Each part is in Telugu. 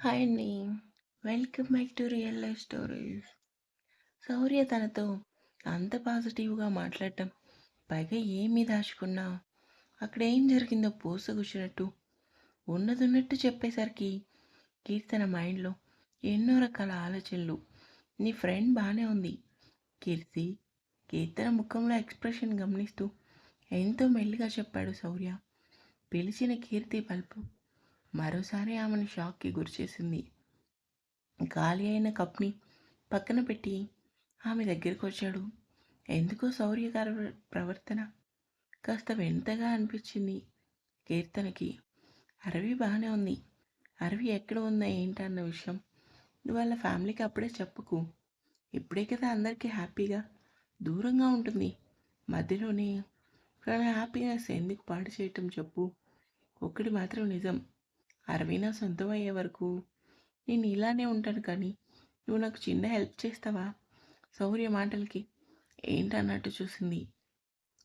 హాయ్ అండి. Welcome back to real life stories. Shourya తనతో అంత పాజిటివ్‌గా మాట్లాడటం, పైగా ఏమి దాచుకున్నా అక్కడ ఏం జరిగిందో పూసగుచ్చినట్టు ఉన్నదున్నట్టు చెప్పేసరికి కీర్తన మైండ్‌లో ఎన్నో రకాల ఆలోచనలు. నీ ఫ్రెండ్ బాగానే ఉంది కీర్తి. కీర్తన ముఖంలో ఎక్స్‌ప్రెషన్ గమనిస్తూ ఎంతో మెల్లిగా చెప్పాడు శౌర్య. పిలిచిన కీర్తి పలుపు మరోసారి ఆమెను షాక్‌కి గురిచేసింది. ఖాళీ అయిన కప్‌ని పక్కన పెట్టి ఆమె దగ్గరకొచ్చాడు. ఎందుకో శౌర్య ప్రవర్తన కాస్త వింతగా అనిపించింది కీర్తనకి. అరవి బాగానే ఉంది. అరవి ఎక్కడ ఉందా ఏంటా అన్న విషయం వాళ్ళ ఫ్యామిలీకి అప్పుడే చెప్పకు. ఇప్పుడే కదా అందరికీ హ్యాపీగా దూరంగా ఉంటుంది. మధ్యలోనే తన హ్యాపీనెస్ ఎందుకు పాడు చేయటం చెప్పు. ఒక్కటి మాత్రం నిజం. అరవై నా సొంతం అయ్యే వరకు నేను ఇలానే ఉంటాను కానీ నువ్వు నాకు చిన్న హెల్ప్ చేస్తావా? శౌర్య మాటలకి ఏంటన్నట్టు చూసింది.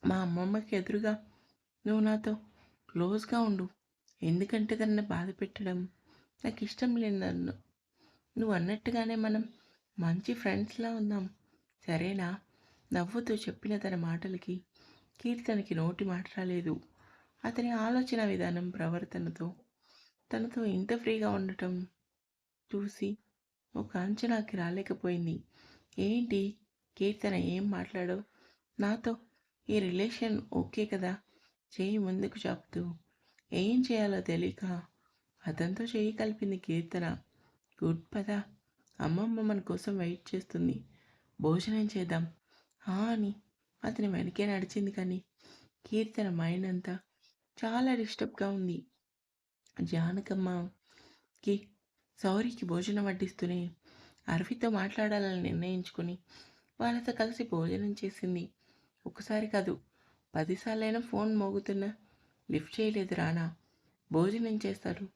మా అమ్మమ్మకి ఎదురుగా నువ్వు నాతో క్లోజ్గా ఉండు. ఎందుకంటే తనని బాధ పెట్టడం నాకు ఇష్టం లేదు నన్ను. నువ్వు అన్నట్టుగానే మనం మంచి ఫ్రెండ్స్లా ఉన్నాం. సరేనా? నవ్వుతూ చెప్పిన తన మాటలకి కీర్తనకి నోటి మాట రాలేదు. అతని ఆలోచన విధానం ప్రవర్తనతో తనతో ఇంత ఫ్రీగా ఉండటం చూసి ఒక అంచనాకి రాలేకపోయింది. ఏంటి? కీర్తన ఏం మాట్లాడో నాతో ఈ రిలేషన్ ఓకే కదా? చేయి ముందుకు చెప్తూ. ఏం చేయాలో తెలియక అతనితో చేయి కలిపింది కీర్తన. గుడ్ పదా. అమ్మమ్మ మన కోసం వెయిట్ చేస్తుంది. భోజనం చేద్దాం. హా అని అతని వెనకే నడిచింది కానీ కీర్తన మైండ్ అంతా చాలా డిస్టర్బ్గా ఉంది. జానకమ్మకి సౌరికి భోజనం వడ్డిస్తూనే అరవితో మాట్లాడాలని నిర్ణయించుకుని వాళ్ళతో కలిసి భోజనం చేసింది. ఒకసారి కాదు పదిసార్లైనా ఫోన్ మోగుతున్నా లిఫ్ట్ చేయలేదు రానా భోజనం చేస్తారు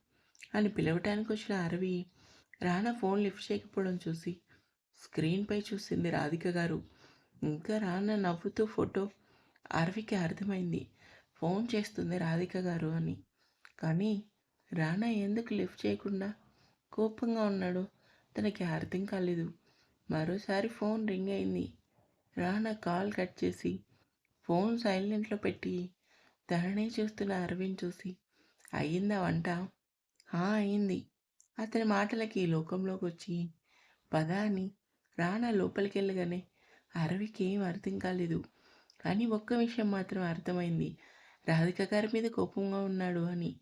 అని పిలవటానికి వచ్చిన అరవి రానా ఫోన్ లిఫ్ట్ చేయకపోవడం చూసి స్క్రీన్పై చూసింది రాధిక గారు. ఇంకా రానా నవ్వుతూ ఫోటో అరవికి అర్థమైంది. ఫోన్ చేస్తుంది రాధిక గారు అని. కానీ రానా ఎందుకు లిఫ్ట్ చేయకుండా కోపంగా ఉన్నాడు? తనకి అర్థం కాలేదు. మరోసారి ఫోన్ రింగ్ అయింది. రానా కాల్ కట్ చేసి ఫోన్ సైలెంట్లో పెట్టి తననే చూస్తున్న అరవింద్ చూసి అయ్యిందా వంట? అయింది అతని మాటలకి లోకంలోకి వచ్చి పద అని రానా లోపలికి వెళ్ళగానే అరవికి ఏం అర్థం కాలేదు. కానీ ఒక్క విషయం మాత్రం అర్థమైంది. రాధిక గారి మీద కోపంగా ఉన్నాడు అని.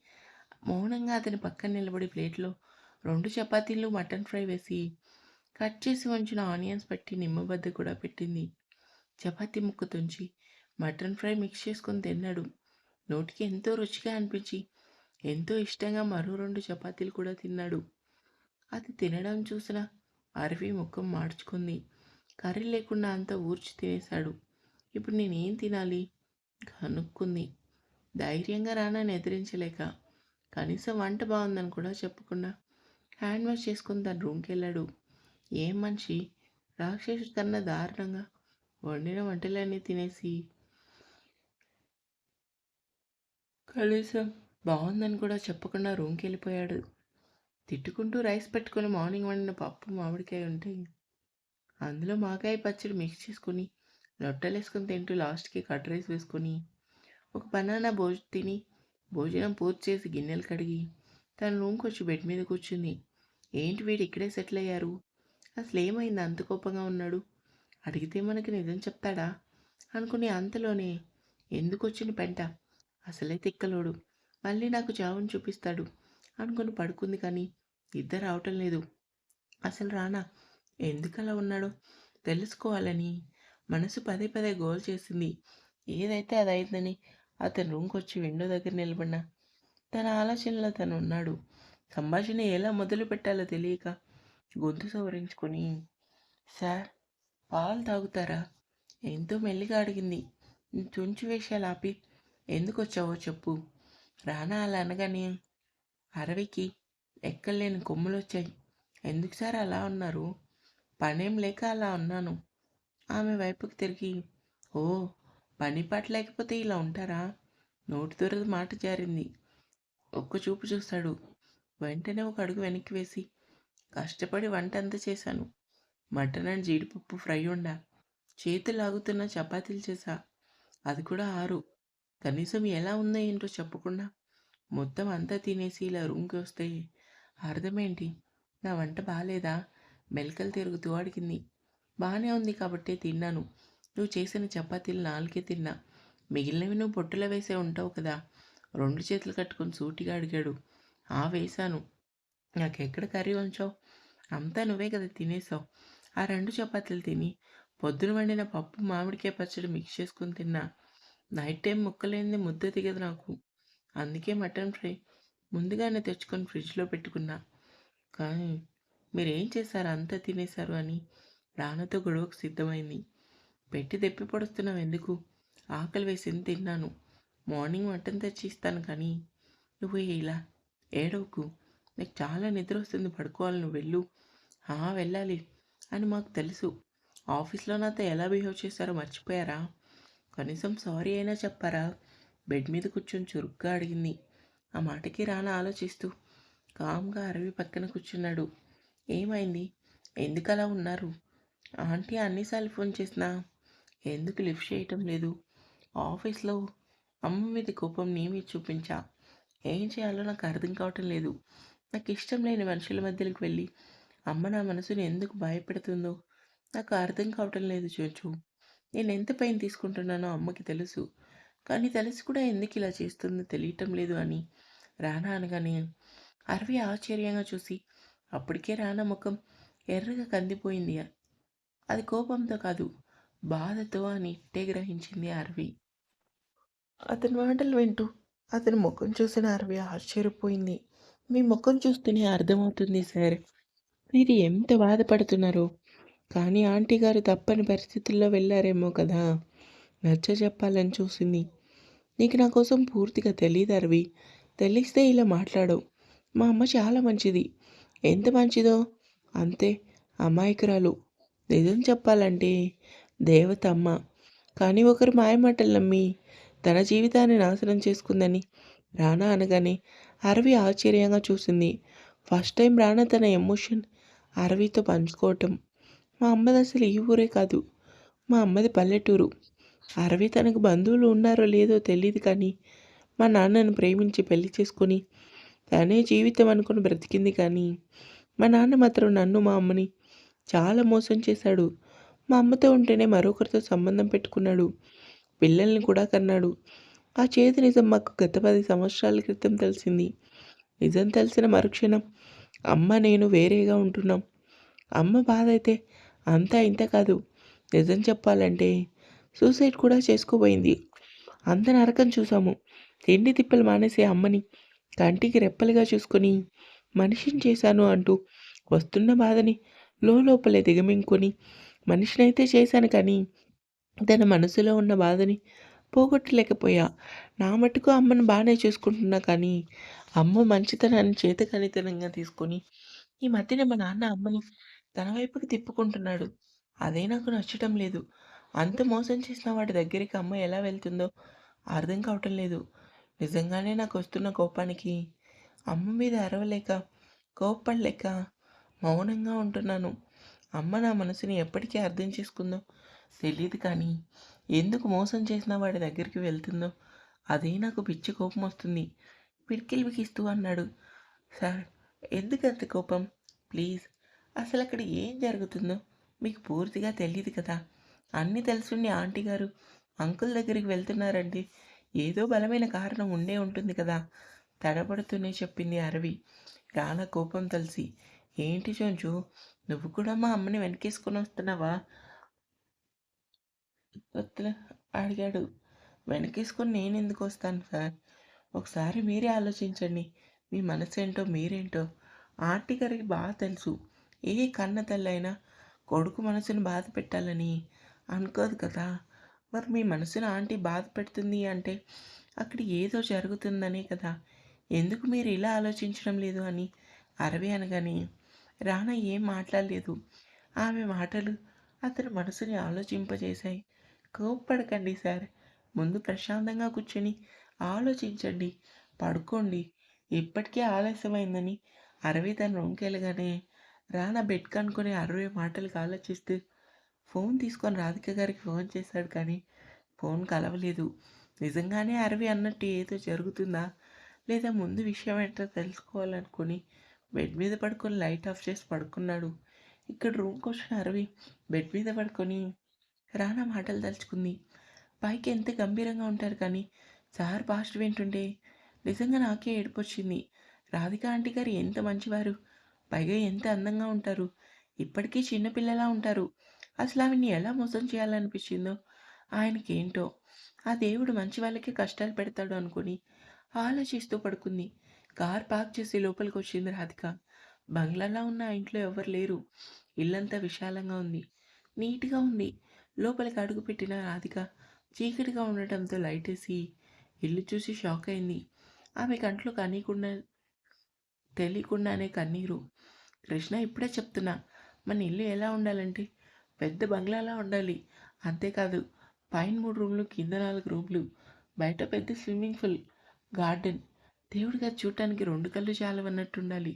మౌనంగా అతని పక్కన నిలబడి ప్లేట్లో రెండు చపాతీలు మటన్ ఫ్రై వేసి కట్ చేసి ఉంచిన ఆనియన్స్ పెట్టి నిమ్మబద్ద కూడా పెట్టింది. చపాతీ ముక్క తుంచి మటన్ ఫ్రై మిక్స్ చేసుకొని తిన్నాడు. నోటికి ఎంతో రుచిగా అనిపించి ఎంతో ఇష్టంగా మరో రెండు చపాతీలు కూడా తిన్నాడు. అది తినడం చూసిన అరవి ముఖం మార్చుకుంది. కర్రీ లేకుండా అంతా ఊర్చి తినేశాడు. ఇప్పుడు నేనేం తినాలి? కనుక్కుంది. ధైర్యంగా రానని ఎదిరించలేక కనీసం వంట బాగుందని కూడా చెప్పకుండా హ్యాండ్ వాష్ చేసుకుని తన రూమ్కి వెళ్ళాడు ఏం మనిషి? రాక్షసుడి కన్నా దారుణంగా వండిన వంటలన్నీ తినేసి కనీసం బాగుందని కూడా చెప్పకుండా రూమ్కి వెళ్ళిపోయాడు తిట్టుకుంటూ రైస్ పెట్టుకొని మార్నింగ్ వండిన పప్పు మామిడికాయ ఉంటాయి అందులో మాకాయ పచ్చడి మిక్స్ చేసుకుని లొట్టలేసుకొని తింటూ లాస్ట్కి కట్ రైస్ వేసుకొని ఒక బనానా భోజ తిని భోజనం పూర్తి చేసి గిన్నెలు కడిగి తన రూమ్కి వచ్చి బెడ్ మీద కూర్చుంది. ఏంటి వీడు ఇక్కడే సెటిల్ అయ్యారు? అసలు ఏమైంది అంత కోపంగా ఉన్నాడు? అడిగితే మనకి నిజం చెప్తాడా? అనుకుని అంతలోనే ఎందుకు వచ్చిన పెంట? అసలే తిక్కలోడు. మళ్ళీ నాకు చావుని చూపిస్తాడు అనుకుని పడుకుంది కానీ ఇద్దరు రావటం లేదు. అసలు రానా? ఎందుకు అలా ఉన్నాడో తెలుసుకోవాలని మనసు పదే పదే గోల్ చేసింది. ఏదైతే అది అయిందని అతని రూమ్కి వచ్చి విండో దగ్గర నిలబడిన తన ఆలోచనలో తను ఉన్నాడు. సంభాషణ ఎలా మొదలు పెట్టాలో తెలియక గొంతు సవరించుకొని సార్ పాలు తాగుతారా? ఎంతో మెల్లిగా అడిగింది. తుంచి వేషాలు ఆపి ఎందుకు వచ్చావో చెప్పు. రానా అలా అనగానే అరవికి ఎక్కలేని కొమ్ములు వచ్చాయి ఎందుకు సార్ అలా ఉన్నారు? పనేం లేక అలా ఉన్నాను. ఆమె వైపుకి తిరిగి ఓ పని పాట లేకపోతే ఇలా ఉంటారా? నోటి దొరద మాట జారింది. ఒక్క చూపు చూస్తాడు. వెంటనే ఒక అడుగు వెనక్కి వేసి కష్టపడి వంట అంతా చేశాను. మటన్ అండ్ జీడిపప్పు ఫ్రై ఉండా చేతులు లాగుతున్న చపాతీలు చేశా. అది కూడా ఆరు. కనీసం ఎలా ఉందో ఏంటో చెప్పకుండా మొత్తం అంతా తినేసి ఇలా రూమ్కి వస్తే అర్థమేంటి? నా వంట బాగాలేదా మెలకలు తిరుగుతూ అడిగింది. బాగానే ఉంది కాబట్టి తిన్నాను. నువ్వు చేసిన చపాతీలు నాలుగే తిన్నా. మిగిలినవి నువ్వు పొట్టులో వేసే ఉంటావు కదా. రెండు చేతులు కట్టుకొని సూటిగా అడిగాడు. ఆ వేశాను. నాకెక్కడ కర్రీ ఉంచావు అంతా నువ్వే కదా తినేసావు. ఆ రెండు చపాతీలు తిని పొద్దున వండిన పప్పు మామిడికాయ పచ్చడి మిక్స్ చేసుకుని తిన్నా. నైట్ టైం ముక్కలేనిది ముద్ద దిగదు నాకు. అందుకే మటన్ ఫ్రై ముందుగానే తెచ్చుకొని ఫ్రిడ్జ్లో పెట్టుకున్నా. కానీ మీరేం చేశారు? అంతా తినేశారు అని రానతో గొడవకు సిద్ధమైంది. పెట్టి తెప్పి పడుస్తున్నావు ఎందుకు? ఆకలి వేసింది తిన్నాను. మార్నింగ్ మటన్ తెచ్చి ఇస్తాను కానీ నువ్వు ఇలా ఏడవకు. నీకు చాలా నిద్ర వస్తుంది పడుకోవాలి నువ్వు వెళ్ళు. ఆ వెళ్ళాలి అని మాకు తెలుసు. ఆఫీస్లో నాతో ఎలా బిహేవ్ చేశారో మర్చిపోయారా? కనీసం సారీ అయినా చెప్పారా? బెడ్ మీద కూర్చొని చురుగ్గా అడిగింది. ఆ మాటకి రానా ఆలోచిస్తూ కామ్గా అరవి పక్కన కూర్చున్నాడు. ఏమైంది? ఎందుకు అలా ఉన్నారు? ఆంటీ అన్నిసార్లు ఫోన్ చేసినా ఎందుకు లిఫ్ట్ చేయటం లేదు? ఆఫీస్లో అమ్మ మీద కోపం నీ మీద చూపించా. ఏం చేయాలో నాకు అర్థం కావటం లేదు. నాకు ఇష్టం లేని మనుషుల మధ్యలోకి వెళ్ళి అమ్మ నా మనసుని ఎందుకు భయపెడుతుందో నాకు అర్థం కావటం లేదు చూచు. నేను ఎంత పెయిన్ తీసుకుంటున్నానో అమ్మకి తెలుసు. కానీ తెలిసి కూడా ఎందుకు ఇలా చేస్తుందో తెలియటం లేదు అని రానా అనగానే అరవి ఆశ్చర్యంగా చూసి అప్పటికే రానా ముఖం ఎర్రగా కందిపోయింది. అది కోపంతో కాదు బాధతో అని ఇట్టే గ్రహించింది అరవి. అతని మాటలు వింటూ అతని ముఖం చూసిన అరవి ఆశ్చర్యపోయింది. మీ ముఖం చూస్తూనే అర్థమవుతుంది సార్. మీరు ఎంత బాధపడుతున్నారు? కానీ ఆంటీ గారు తప్పని పరిస్థితుల్లో వెళ్ళారేమో కదా? నచ్చ చెప్పాలని చూసింది. నీకు నా కోసం పూర్తిగా తెలియదు అరవి. తెలిస్తే ఇలా మాట్లాడవు మా అమ్మ చాలా మంచిది. ఎంత మంచిదో? అంతే అమాయకురాలు. నిజం చెప్పాలంటే దేవతమ్మ. కానీ ఒకరు మాయమాటలు నమ్మి తన జీవితాన్ని నాశనం చేసుకుందని రానా అనగానే అరవి ఆశ్చర్యంగా చూసింది. ఫస్ట్ టైం రానా తన ఎమోషన్ అరవితో పంచుకోవటం మా అమ్మది అసలు ఈ ఊరే కాదు. మా అమ్మది పల్లెటూరు. అరవి తనకు బంధువులు ఉన్నారో లేదో తెలియదు కానీ మా నాన్నను ప్రేమించి పెళ్ళి చేసుకొని తనే జీవితం అనుకుని బ్రతికింది కానీ మా నాన్న మాత్రం నన్ను మా అమ్మని చాలా మోసం చేశాడు. మా అమ్మతో ఉంటేనే మరొకరితో సంబంధం పెట్టుకున్నాడు. పిల్లల్ని కూడా కన్నాడు. ఆ చేతి నిజం మాకు గత పది సంవత్సరాల క్రితం తెలిసింది. నిజం తెలిసిన మరుక్షణం అమ్మ నేను వేరేగా ఉంటున్నాం. అమ్మ బాధ అయితే అంతా ఇంత కాదు. నిజం చెప్పాలంటే సూసైడ్ కూడా చేసుకోబోయింది. అంత నరకం చూసాము. తిండి తిప్పలు మానేసే అమ్మని కంటికి రెప్పలుగా చూసుకొని మనిషిని చేశాను అంటూ వస్తున్న బాధని లోపలే దిగమింగుకొని మనిషినైతే చేశాను కానీ తన మనసులో ఉన్న బాధని పోగొట్టలేకపోయా. నా మటుకు అమ్మను బాగానే చూసుకుంటున్నా కానీ అమ్మ మంచితనాన్ని చేతకనితనంగా తీసుకొని ఈ మధ్యన మా నాన్న అమ్మని తన వైపుకి తిప్పుకుంటున్నాడు. అదే నాకు నచ్చటం లేదు. అంత మోసం చేసిన వాడి దగ్గరికి అమ్మ ఎలా వెళ్తుందో అర్థం కావటం లేదు. నిజంగానే నాకు వస్తున్న కోపానికి అమ్మ మీద అరవలేక కోప్పడలేక మౌనంగా ఉంటున్నాను. అమ్మ నా మనసుని ఎప్పటికీ అర్థం చేసుకుందో తెలియదు కానీ ఎందుకు మోసం చేసిన వాడి దగ్గరికి వెళ్తుందో? అదే నాకు పిచ్చి కోపం వస్తుంది. పిడికిలు బిగిస్తూ అన్నాడు. సార్ ఎందుకు అంత కోపం? ప్లీజ్ అసలు అక్కడ ఏం జరుగుతుందో మీకు పూర్తిగా తెలియదు కదా. అన్నీ తెలుసుండి ఆంటీ గారు. అంకుల్ దగ్గరికి వెళ్తున్నారంటే ఏదో బలమైన కారణం ఉండే ఉంటుంది కదా. తడబడుతూనే చెప్పింది అరవి. రానా కోపం తెలిసి ఏంటి చంచు నువ్వు కూడా మా అమ్మని వెనకేసుకొని వస్తున్నావా? అడిగాడు. వెనకేసుకొని నేను ఎందుకు వస్తాను సార్? ఒకసారి మీరే ఆలోచించండి. మీ మనసు ఏంటో మీరేంటో. ఆంటీ గారికి బాగా తెలుసు. ఏ కన్న తల్లైనా కొడుకు మనసుని బాధ పెట్టాలని అనుకోదు కదా. మరి మీ మనసును ఆంటీ బాధ పెడుతుంది అంటే అక్కడ ఏదో జరుగుతుందనే కదా. ఎందుకు మీరు ఇలా ఆలోచించడం లేదు అని? అరవి అనగానే రానా ఏం మాట్లాడలేదు. ఆమె మాటలు అతని మనసుని ఆలోచింపజేశాయి. కోప్పడకండి సార్. ముందు ప్రశాంతంగా కూర్చొని ఆలోచించండి. పడుకోండి. ఇప్పటికే ఆలస్యమైందని అరవి తన రూమ్కి వెళ్ళగానే రానా బెడ్ కనుకొని అరవై మాటలకు ఆలోచిస్తూ ఫోన్ తీసుకొని రాధిక గారికి ఫోన్ చేశాడు కానీ ఫోన్ కలవలేదు. నిజంగానే అరవి అన్నట్టు ఏదో జరుగుతుందా? లేదా ముందు విషయం ఏంటో తెలుసుకోవాలనుకుని బెడ్ మీద పడుకొని లైట్ ఆఫ్ చేసి పడుకున్నాడు. ఇక్కడ రూమ్కి వచ్చిన అరవి బెడ్ మీద పడుకొని రానా మాటలు తలుచుకుంది. పైకి ఎంత గంభీరంగా ఉంటారు కానీ సార్ పాస్ట్ వింటుంటే నిజంగా నాకే ఏడుపొచ్చింది రాధిక ఆంటీ గారు ఎంత మంచివారు. పైగా ఎంత అందంగా ఉంటారు. ఇప్పటికీ చిన్నపిల్లలా ఉంటారు. అసలు ఆమెని ఎలా మోసం చేయాలనిపించిందో ఆయనకేంటో. ఆ దేవుడు మంచి వాళ్ళకే కష్టాలు పెడతాడు అనుకుని ఆలోచిస్తూ పడుకుంది. కార్ పార్క్ చేసి లోపలికి వచ్చింది రాధిక. బంగ్లాలో ఉన్న ఇంట్లో ఎవరు లేరు. ఇల్లంతా విశాలంగా ఉంది. నీట్గా ఉంది. లోపలికి అడుగుపెట్టిన రాధిక చీకటిగా ఉండటంతో లైట్ వేసి ఇల్లు చూసి షాక్ అయింది. ఆమె కంట్లో కనీకుండా తెలియకుండానే కన్నీరు. కృష్ణ ఇప్పుడే చెప్తున్నా మన ఇల్లు ఎలా ఉండాలంటే పెద్ద బంగ్లాలా ఉండాలి. అంతేకాదు పైన మూడు రూమ్లు కింద నాలుగు రూమ్లు బయట పెద్ద స్విమ్మింగ్ పూల్ గార్డెన్ దేవుడి గారు చూడటానికి రెండు కళ్ళు చాలవన్నట్టు ఉండాలి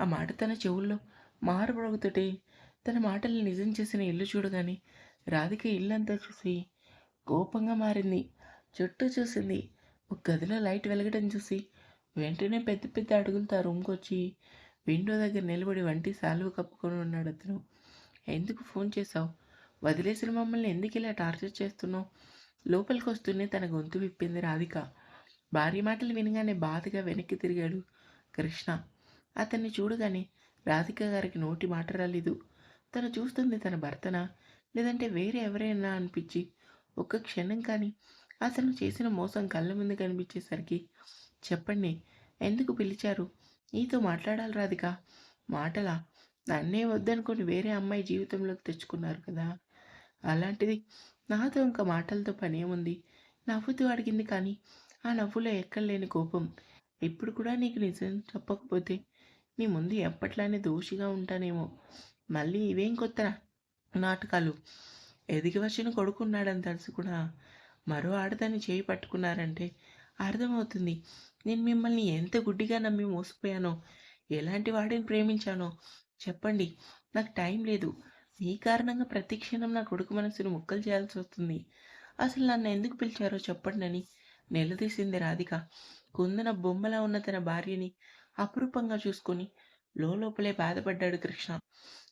ఆ మాట తన చెవుల్లో మారుమొరుగుతుంటే తన మాటల్ని నిజం చేసిన ఇల్లు చూడగానే రాధిక ఇల్లంతా చూసి కోపంగా మారింది. చుట్టూ చూసింది. ఒక గదిలో లైట్ వెలగడం చూసి వెంటనే పెద్ద పెద్ద అడుగులతో ఆ రూమ్కి వచ్చి విండో దగ్గర నిలబడి వంటి సాలువ కప్పుకొని ఉన్నాడు అతను. ఎందుకు ఫోన్ చేశావు? వదిలేసిన మమ్మల్ని ఎందుకు ఇలా టార్చర్ చేస్తున్నావు? లోపలికి వస్తూనే తన గొంతు విప్పింది రాధిక. భార్య మాటలు వినగానే బాధగా వెనక్కి తిరిగాడు కృష్ణ. అతన్ని చూడగానే రాధిక గారికి నోటి మాట రాలేదు. తను చూస్తుంది తన భర్తనా? లేదంటే వేరే ఎవరైనా అనిపించి ఒక్క క్షణం కానీ అతను చేసిన మోసం కళ్ళ ముందు కనిపించేసరికి చెప్పండి ఎందుకు పిలిచారు? నీతో మాట్లాడాలి రాధిక. మాటలా? నన్నే వద్దనుకొని వేరే అమ్మాయి జీవితంలోకి తెచ్చుకున్నారు కదా. అలాంటిది నాతో ఇంకా మాటలతో పనేముంది? నవ్వుతూ అడిగింది కానీ ఆ నవ్వులో ఎక్కడలేని కోపం. ఇప్పుడు కూడా నీకు నిజం చెప్పకపోతే నీ ముందు ఎప్పట్లానే దోషిగా ఉంటానేమో. మళ్ళీ ఇవేం కొత్త నాటకాలు? ఎదిగి వచ్చిన కొడుకున్నాడని తెలిసి కూడా. మరో ఆడదాన్ని చేయి పట్టుకున్నారంటే అర్థమవుతుంది. నేను మిమ్మల్ని ఎంత గుడ్డిగా నమ్మి మోసపోయానో ఎలాంటి వాడిని ప్రేమించానో చెప్పండి. నాకు టైం లేదు. మీ కారణంగా ప్రతి క్షణం నా కొడుకు మనసును ముక్కలు చేయాల్సి వస్తుంది. అసలు నన్ను ఎందుకు పిలిచారో చెప్పండి అని నిలదీసింది రాధిక. కుందన బొమ్మలా ఉన్న తన భార్యని అపురూపంగా చూసుకొని లోపలే బాధపడ్డాడు కృష్ణ.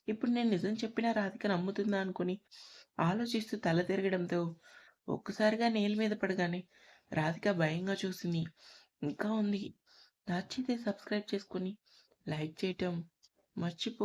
ఇప్పుడు నేను నిజం చెప్పినా రాధిక నమ్ముతుందా అనుకుని ఆలోచిస్తూ తల తిరగడంతో ఒక్కసారిగా నేల మీద పడగానే రాధిక భయంగా చూసింది. ఇంకా ఉంది. నచ్చితే సబ్స్క్రైబ్ చేసుకొని లైక్ చేయటం మర్చిపో